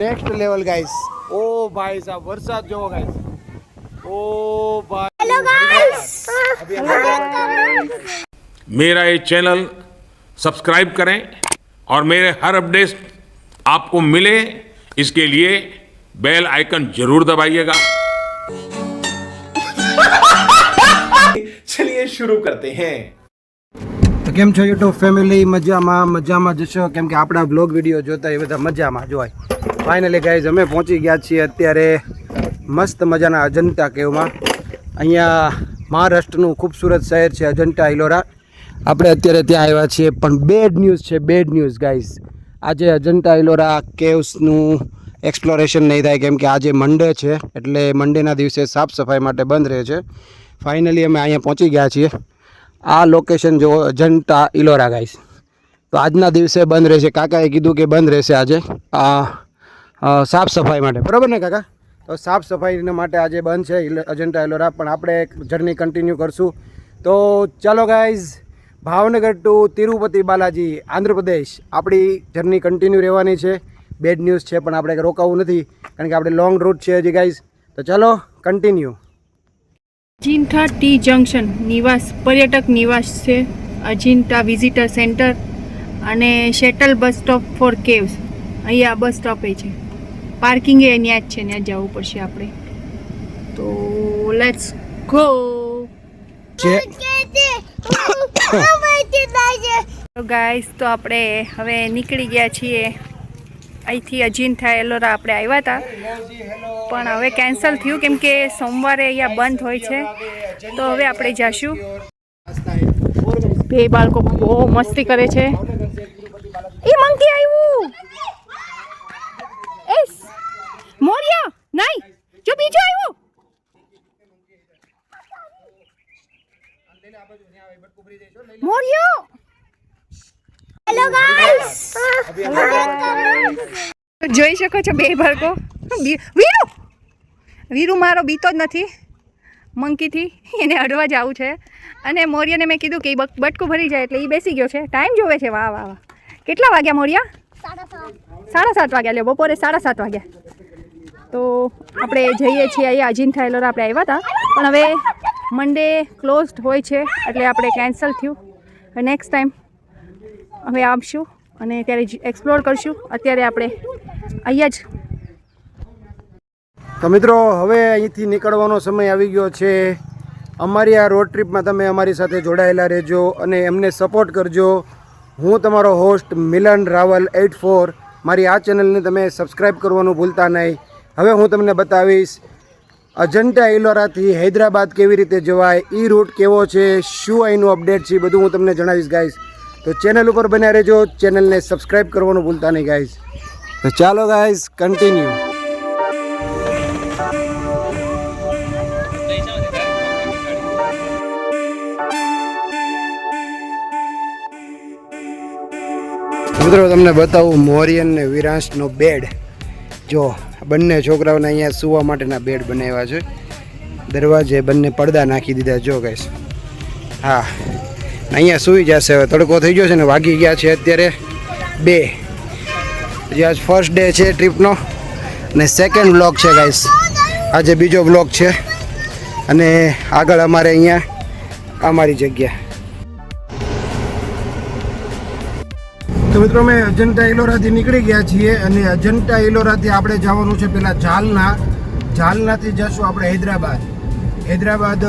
Next level guys ઓ ભાઈ સાહેબ વરસાદ જોવો ગાઈસ ઓ ભાઈ હેલો ગાઈસ मेरा ये चैनल सब्सक्राइब करें और मेरे हर अपडेट आपको मिले इसके लिए बेल आइकन जरूर दबाइएगा चलिए शुरू करते हैं તો કેમ છો યુટ્યુબ ફેમિલી મજામાં મજામાં જશો કેમ કે આપણા બ્લોગ વિડીયો જોતા એ બધા મજામાં જોવાય ફાઇનલી ગાઈઝ અમે પહોંચી ગયા છીએ અત્યારે મસ્ત મજાના અજંતા કેવમાં. અહીંયા મહારાષ્ટ્રનું ખૂબસૂરત શહેર છે અજંતા ઇલોરા આપણે અત્યારે ત્યાં આવ્યા છીએ, પણ બેડ ન્યૂઝ છે બેડ ન્યૂઝ ગાઈઝ આજે અજંતા ઇલોરા કેવ્સનું એક્સપ્લોરેશન નહીં થાય, કેમ કે આજે મંડે છે, એટલે મંડેના દિવસે સાફ સફાઈ માટે બંધ રહે છે. ફાઇનલી અમે અહીંયા પહોંચી ગયા છીએ. આ લોકેશન જો અજંતા ઇલોરા ગાઈઝ તો આજના દિવસે બંધ રહેશે. કાકાએ કીધું કે બંધ રહેશે આજે. આ સાફ સફાઈ માટે. બરાબર ને, કાકા? તો સાફ સફાઈના માટે આજે બંધ છે અજંટા એલોરા પણ આપણે એક જર્ની કન્ટિન્યુ કરશું. તો ચાલો ગાઈઝ ભાવનગર ટુ તિરુપતિ બાલાજી આંધ્રપ્રદેશ આપણી જર્ની કન્ટિન્યુ રહેવાની છે. બેડ ન્યૂઝ છે, પણ આપણે રોકાવું નથી, કારણ કે આપણે લોંગ રૂટ છે હજી ગાઈઝ તો ચાલો કન્ટિન્યુ અજિંઠા ટી જંકશન નિવાસ, પર્યટક નિવાસ છે. અજિંઠા વિઝિટર સેન્ટર અને shuttle bus stop for caves અહીંયા બસ સ્ટોપે છે. પાર્કિંગ એ ત્યાં જ છે ત્યાં જવું પડશે આપણે. તો લેટ્સ ગો ગાઈસ તો આપણે હવે નીકળી ગયા છીએ. અહીંથી અજિંઠા એલોરા આપણે આવ્યા હતા. પણ હવે કેન્સલ થયું કેમ કે સોમવારે અહીંયા બંધ હોય છે. તો હવે આપણે જઈશું બે બાળકો બહુ મસ્તી કરે છે. એ મંકી આવ્યું એસ મોરિયા નહીં જો બીજો આવ્યો મોરિયો! જોઈ શકો છો બે ભરકો વીરુ! વીરુ મારો બીતો જ નથી. મંકીથી એને અડવા જવું છે. અને મોરિયાને મેં કીધું કે એ બટકું ભરી જાય એટલે એ બેસી ગયો છે. ટાઈમ જોવે છે. વાહ વાહ વાહ. કેટલા વાગ્યા મોરિયા? સાડા સાત વાગ્યા. લ્યો બપોરે સાડા સાત વાગ્યા. તો આપણે જઈએ છીએ અહીંયા. અજિંઠા એલોરા આપણે આવ્યા હતા. પણ હવે મંડે ક્લોઝડ હોય છે, એટલે આપણે કેન્સલ થયું. નેક્સ્ટ ટાઈમ હવે આવશું અને ત્યારે એક્સપ્લોર કરશું. અત્યારે આપણે અહીંયા જ. તો મિત્રો, હવે અહીંથી નીકળવાનો સમય આવી ગયો છે. અમારી આ રોડ ટ્રીપમાં તમે અમારી સાથે જોડાયેલા રહેજો અને એમને સપોર્ટ કરજો. હું તમારો host Milan Raval at four મારી આ ચેનલને તમે સબસ્ક્રાઈબ કરવાનું ભૂલતા નહીં. હવે હું તમને બતાવીશ અજંટા ઇલોરાથી હૈદરાબાદ કેવી રીતે જવાય એ રૂટ કેવો છે, શું અહીંનું અપડેટ છે બધું હું તમને જણાવીશ ગાઈઝ તો ચેનલ ઉપર બન્યા રહેજો ચેનલને સબસ્ક્રાઈબ કરવાનું ભૂલતા નહીં ગાઈઝ તો ચાલો ગાઈઝ કન્ટિન્યુ મિત્રો, તમને બતાવું મોરિયન ને વિરાંશનો બેડ જો બંને છોકરાઓને અહીંયા સૂવા માટેના બેડ બનાવ્યા છે. દરવાજે બંને પડદા નાખી દીધા જો કહીશ હા. અહીંયા સૂઈ જશે. હવે તડકો થઈ ગયો છે ને વાગી ગયા છે અત્યારે બે. હજી આજ ફર્સ્ટ ડે છે ટ્રીપનો અને સેકન્ડ બ્લોક છે ગાઈસ આજે બીજો બ્લોક છે. અને આગળ અમારે અહીંયા અમારી જગ્યા. તો મિત્રો, અમે અજંટા ઇલોરાથી નીકળી ગયા છીએ અને અજંટા ઇલોરાથી આપણે જવાનું છે પેલા જાલના જાલનાથી જશું આપણે હૈદરાબાદ. હૈદરાબાદ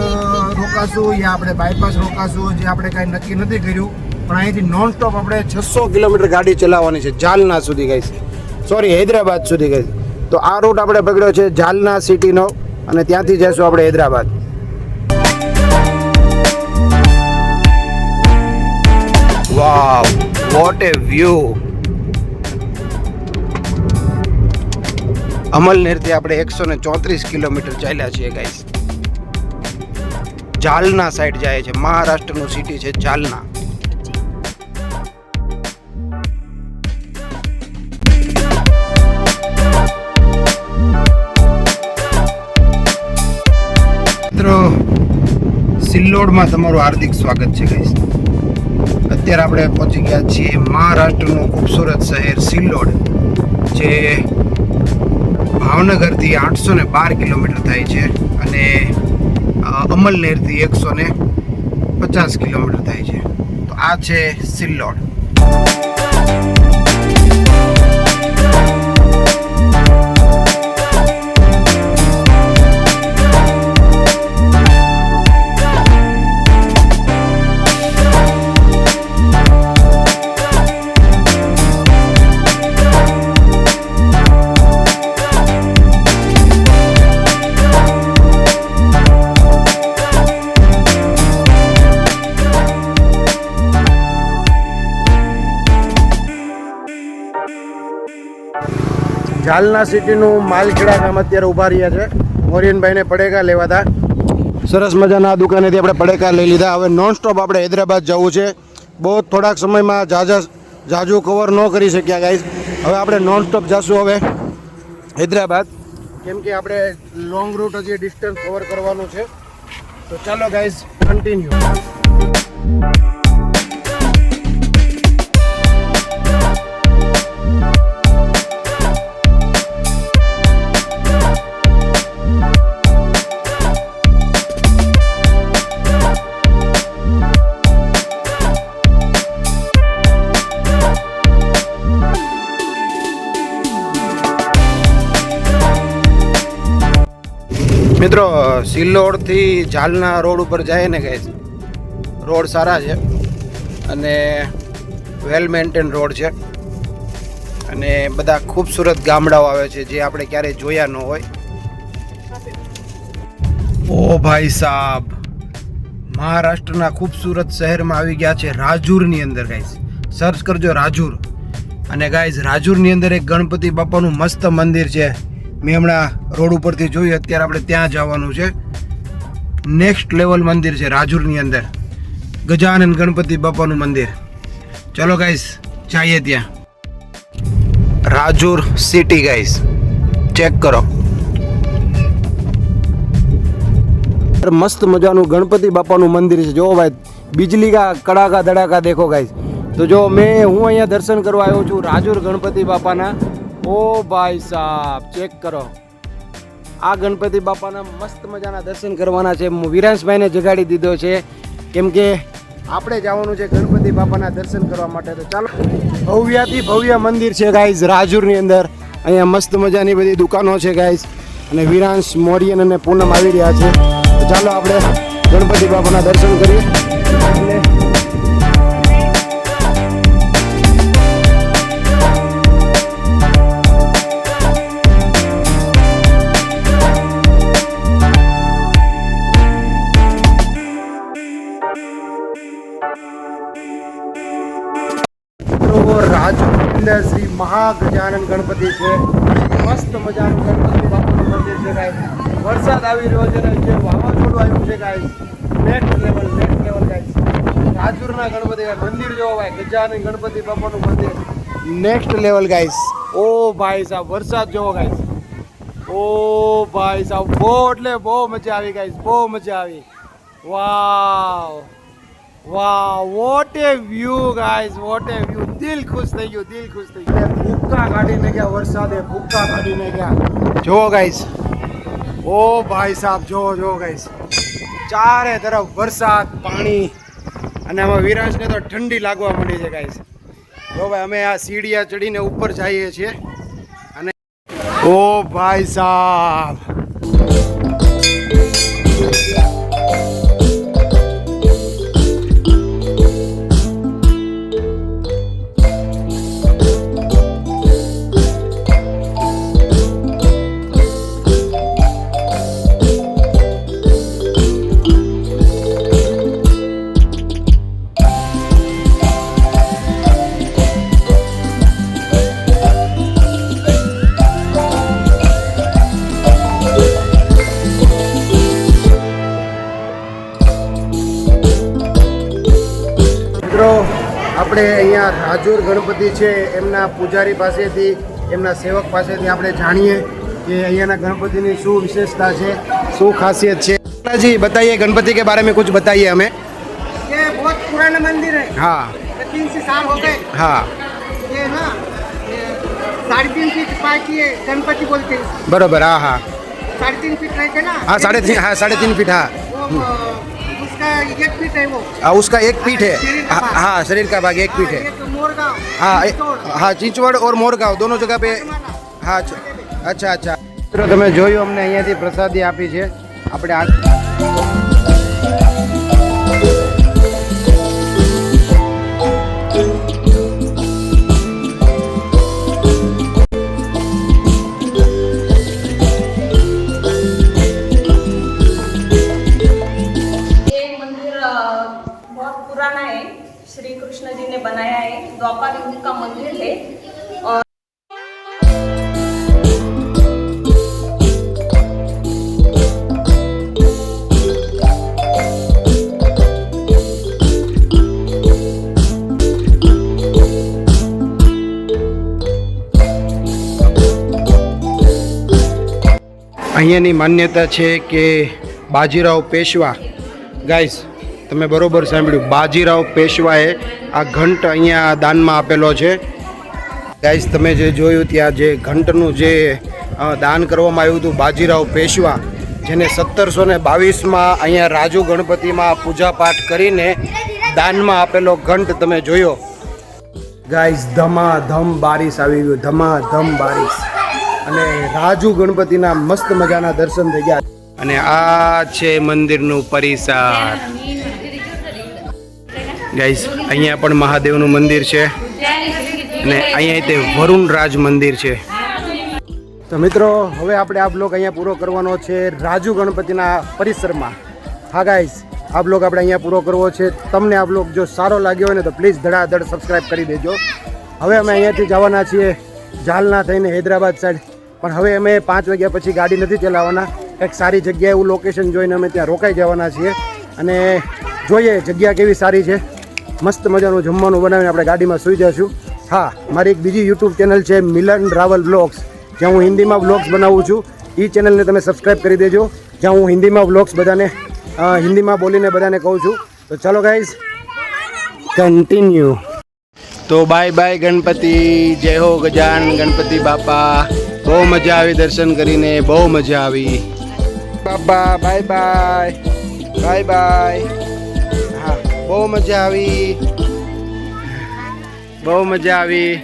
રોકાશું યા આપણે બાયપાસ રોકાશું, જે આપણે કાંઈ નક્કી નથી કર્યું. પણ અહીંથી નોન સ્ટોપ આપણે છસો કિલોમીટર ગાડી ચલાવવાની છે જાલના સુધી ગઈ સોરી હૈદરાબાદ સુધી ગઈ તો આ રૂટ આપણે પકડ્યો છે જાલના સિટીનો અને ત્યાંથી જઈશું આપણે Hyderabad. Wow what a view અમલનેરથી આપણે એકસો ને ચોત્રીસ કિલોમીટર ચાલ્યા છીએ ગાઈસ જાલના સાઈડ જાય છે, મહારાષ્ટ્રનું સિટી છે જાલના. મિત્રો, સિલ્લોડમાં તમારું હાર્દિક સ્વાગત છે ગાઈસ અત્યારે આપણે પહોંચી ગયા છીએ મહારાષ્ટ્રનું ખૂબસૂરત શહેર સિલ્લોડ, જે ભાવનગરથી આઠસો ને બાર કિલોમીટર થાય છે અને અમલનેરથી એકસો ને પચાસ કિલોમીટર થાય છે. તો આ છે સિલ્લોડ. જાલના સિટીનું માલખેડા ગામ અત્યારે ઊભા રહ્યા છે. મોરિયનભાઈને પડેકા લેવા હતા સરસ મજાના દુકાનેથી આપણે પડેકા લઈ લીધા. હવે નોન સ્ટોપ આપણે હૈદરાબાદ જવું છે. બહુ થોડાક સમયમાં જાજા જાજુ કવર ન કરી શક્યા ગાઈઝ હવે આપણે નોન સ્ટોપ જશું હવે. હૈદરાબાદ. કેમ કે આપણે લોંગ રૂટ હજી ડિસ્ટન્સ કવર કરવાનું છે. તો ચાલો ગાઈઝ કન્ટિન્યુ મિત્રો, સિલ્લોડથી જાલના રોડ ઉપર જાય ને ગાઈઝ રોડ સારા છે અને વેલ મેન્ટેન રોડ છે. અને બધા ખૂબસૂરત ગામડાઓ આવે છે જે આપણે ક્યારેય જોયા ન હોય. ઓ ભાઈ સાહેબ મહારાષ્ટ્રના ખૂબસૂરત શહેરમાં આવી ગયા છે રાજુરની અંદર ગાઈઝ સર્ચ કરજો રાજુર. અને ગાઈઝ રાજુરની અંદર એક ગણપતિ બાપાનું મસ્ત મંદિર છે. મેં હમણાં રોડ ઉપરથી જોયું, અત્યારે આપણે ત્યાં જવાનું છે. નેક્સ્ટ લેવલ મંદિર છે, રાજુરની અંદર. ગજાનંદ ગણપતિ બાપાનું મંદિર. ચલો ગાઈસ જઈએ ત્યાં. રાજુર સિટી ગાઈસ ચેક કરો. મસ્ત મજાનું ગણપતિ બાપાનું મંદિર છે. જો ભાઈ બિજલી કા કડાકા ધડાકા દેખો ગાઈસ તો જો મેં, હું અહીંયા દર્શન કરવા આવ્યો છું રાજુર ગણપતિ બાપાના. ઓ ભાઈ સાહેબ ચેક કરો. આ ગણપતિ બાપાના મસ્ત મજાના દર્શન કરવાના છે. વિરાંશભાઈને જગાડી દીધો છે. કેમ કે આપણે જવાનું છે ગણપતિ બાપાના દર્શન કરવા માટે. તો ચાલો. ભવ્યાથી ભવ્ય મંદિર છે ગાઈઝ રાજુરની અંદર. અહીંયા મસ્ત મજાની બધી દુકાનો છે ગાઈઝ અને વિરાંશ, મોરિયન અને પૂનમ આવી રહ્યા છે. ચાલો આપણે ગણપતિ બાપાના દર્શન કરીએ. અંદર શ્રી મહાગજાનંદ ગણપતિ છે. મસ્ત મજાનું ગણપતિ બાપુનું મંદિર છે ગાય વરસાદ આવી રહ્યો છે જે વાવાઝોડું આવ્યું છે guy next level next level guy રાજુરના Ganpati મંદિર જોવા ભાઈ ગજાનંદ ગણપતિ બાપાનું મંદિર. Next level guys. ઓ ભાઈ સાહેબ, વરસાદ જોવો ગાઈસ. ઓ ભાઈ સાહેબ, બહુ એટલે બહુ મજા આવી ગાઈસ, બહુ મજા આવી. Wow. Wow what a view guys what a view દિલ ખુશ થઈ ગયું, દિલ ખુશ થઈ ગયું. ભૂક્કા કાઢીને ગયા, વરસાદે ભૂક્કા કાઢીને ગયા. જો ગાઈસ ઓ ભાઈ સાહેબ જો જો ગાઈસ ચારે તરફ વરસાદ, પાણી, અને આમાં વિરાજને તો ઠંડી લાગવા માંડી છે ગાઈસ જો ભાઈ, અમે આ સીડિયા ચડીને ઉપર જઈએ છીએ. અને ઓ ભાઈ સાહેબ આપણે અહીંયા રાજુર ગણપતિ છે એમના પૂજારી પાસેથી એમના સેવક પાસેથી આપણે જાણીએ કે અહીંયાના ગણપતિની શું વિશેષતા છે શું ખાસિયત છે જી बताइए गणपति के बारे में कुछ बताइए हमें ये बहुत पुराना मंदिर है हाँ ये तीन से साल हो गए हाँ ये ना ये साढ़े तीन फीट पाइप ये गणपति बोलते हैं इसको। બરોબર હા હા साढ़े तीन फीट रहते ना हाँ साढ़े तीन हाँ साढ़े तीन फीट हाँ है वो हाँ, उसका एक फीट है हाँ हाँ, शरीर का भाग एक फीट है एक मोरगांव हाँ ए- चित्तौड़, हाँ चिंचवड और मोरगांव दोनों जगह पे હા અચ્છા અચ્છા અચ્છા મિત્રો તમે જોયું અમને અહીંયાથી પ્રસાદી આપી છે આપણે આ અહીંયાની માન્યતા છે કે બાજીરાવ પેશવા. ગાઈસ તમે બરોબર સાંભળ્યું. બાજીરાવ પેશવાએ આ ઘંટ અહીંયા દાનમાં આપેલો છે. ગાઈસ તમે જે જોયું ત્યાં જે ઘંટનું જે દાન કરવામાં આવ્યું હતું બાજીરાવ પેશવા, જેને સત્તરસો ને બાવીસમાં અહીંયા રાજુ ગણપતિમાં પૂજા પાઠ કરીને દાનમાં આપેલો ઘંટ તમે જોયો. ગાઈસ ધમાધમ બારિશ આવી ગયું. ધમાધમ બારિશ. અને રાજુ ગણપતિના મસ્ત મજાના દર્શન થઈ ગયા. અને આ છે મંદિરનું પરિસર. ગાઈસ અહીંયા પણ મહાદેવનું મંદિર છે. અને અહીંયા તે વરુણ રાજ મંદિર છે. તો મિત્રો હવે આપણે આ બ્લોગ અહીંયા પૂરો કરવાનો છે રાજુ ગણપતિના પરિસરમાં. હા ગાઈસ આ બ્લોગ આપણે અહીંયા પૂરો કરવો છે. તમને આ બ્લોગ જો સારો લાગ્યો હોય ને તો પ્લીઝ ધડાધડ સબસ્ક્રાઈબ કરી દેજો. હવે અમે અહીંયાથી જવાના છીએ જાલના થઈને હૈદરાબાદ સાઈડ પણ હવે અમે પાંચ વાગ્યા પછી ગાડી નથી ચલાવવાના. એક સારી જગ્યાએ એવું લોકેશન જોઈને અમે ત્યાં રોકાઈ જવાના છીએ. અને જોઈએ જગ્યા કેવી સારી છે. મસ્ત મજાનું જમવાનું બનાવીને આપણે ગાડીમાં સૂઈ જઈશું. હા, મારી એક બીજી યુટ્યુબ ચેનલ છે મિલન રાવલ બ્લોગ્સ. જ્યાં હું હિન્દીમાં બ્લોગ્સ બનાવું છું. એ ચેનલને તમે સબસ્ક્રાઈબ કરી દેજો. જ્યાં હું હિન્દીમાં બ્લોગ્સ બધાને હિન્દીમાં બોલીને બધાને કહું છું. તો ચાલો ગાઈઝ કન્ટિન્યુ તો બાય બાય ગણપતિ. જય હો ગજાન ગણપતિ બાપા. બહુ મજા આવી દર્શન કરીને, બહુ મજા આવી. બાપા બાય બાય બાય બાય. હા, બહુ મજા આવી. બહુ મજા આવી.